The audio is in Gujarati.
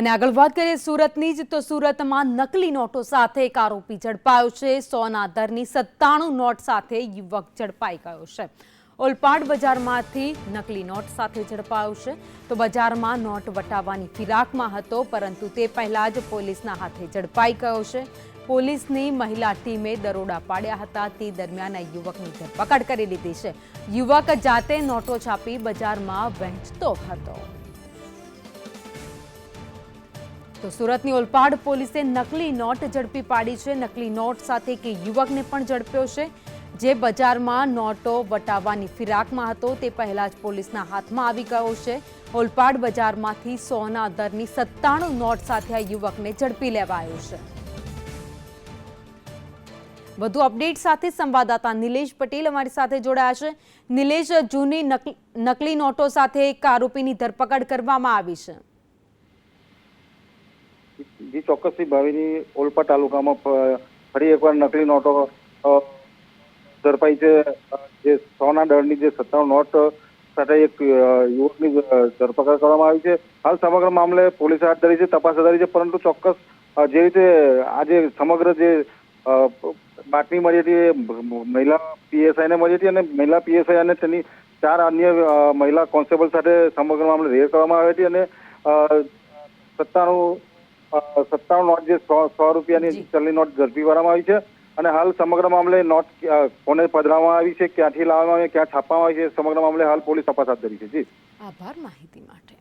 અને આગળ વાત કરીએ સુરતની જ, તો સુરતમાં નકલી નોટો સાથે એક આરોપી ઝડપાયો છે. સોના દરની સત્તાણું નોટ સાથે યુવક ઝડપાઈ ગયો છે. ઓલપાડ બજારમાંથી નકલી નોટ સાથે ઝડપાયો છે. તો બજારમાં નોટ વટાવવાની ફિરાકમાં હતો, પરંતુ તે પહેલાં જ પોલીસના હાથે ઝડપાઈ ગયો છે. પોલીસની મહિલા ટીમે દરોડા પાડ્યા હતા. તે દરમિયાન આ યુવકની ધરપકડ કરી લીધી છે. યુવક જાતે નોટો છાપી બજારમાં વહેંચતો હતો. તો સુરતની ઓલપાડ પોલીસે નકલી નોટ ઝડપી પાડી છે. નકલી નોટ સાથે કે યુવકને પણ ઝડપ્યો છે. જે બજારમાં નોટો વટાવવાની ફિરાકમાં હતો, તે પહેલા જ પોલીસના હાથમાં આવી ગયો છે. ઓલપાડ બજારમાંથી સોના દરની સત્તાણું નોટ સાથે આ યુવકને ઝડપી લેવાયો છે. વધુ અપડેટ સાથે સંવાદદાતા નિલેશ પટેલ અમારી સાથે જોડાયા છે. નિલેશ, જૂની નકલ- નોટો સાથે એક આરોપીની ધરપકડ કરવામાં આવી છે. જી, ચોક્કસથી ભાવીની ઓલપા તાલુકામાં ફરી એકવાર નકલી નોટો ઝડપાઈ છે. જે સોના દળની જે સત્તાણું નોટ સાથે એક યુવકની ધરપકડ કરવામાં આવી છે. હાલ સમગ્ર મામલે પોલીસ હાથ ધરી છે, તપાસ હાથ ધરી છે, પરંતુ ચોક્કસ જે રીતે આજે સમગ્ર જે બાતમી મળી હતી મહિલા પીએસઆઈને મળી હતી અને મહિલા પીએસઆઈ અને તેની ચાર અન્ય મહિલા કોન્સ્ટેબલ સાથે સમગ્ર મામલે રેડ કરવામાં આવી હતી અને સત્તાનું સત્તાણું નોટ જે સો રૂપિયાની. ચલણી નોટ ઝડપી પાડવામાં આવી છે અને હાલ સમગ્ર મામલે નોટ કોને પધરાવવામાં આવી છે ક્યાંથી લાવવામાં આવી છે ક્યાં છાપવામાં આવી છે સમગ્ર મામલે હાલ પોલીસ તપાસ હાથ ધરી છે. જી. આભાર માહિતી માટે.